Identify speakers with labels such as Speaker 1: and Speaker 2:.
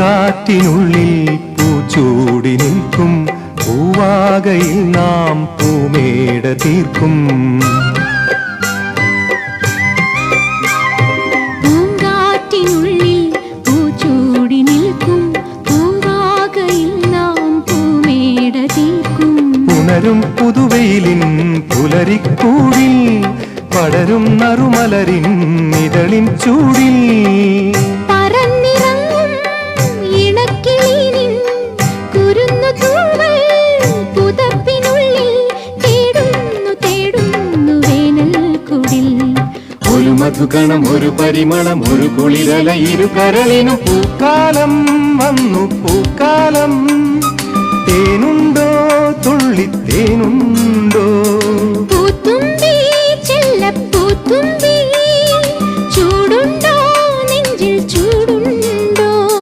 Speaker 1: പൂങ്കാറ്റിനുള്ളിൽ പൂച്ചൂടി നിൽക്കും. പൂവാകയിൽ നാം പൂമേട തീർക്കും ും. പുതുവെയിലിൻ പുലരിക്കൂടിൽ പടരും നറുമലരിൻ ഇതളിൻ ചൂടിൽ.
Speaker 2: മധുഗണം
Speaker 1: ഒരു പരിമളം ഒരു കുളിരല ഇരുകരളിനു പൂക്കാലം വന്നു പൂക്കാലം തേനുണ്ടോ തുള്ളി തേനുണ്ടോ പൂത്തുമ്പി ചെല്ല പൂത്തുമ്പി ചൂടുണ്ടോ നെഞ്ചിൽ ചൂടുണ്ടോ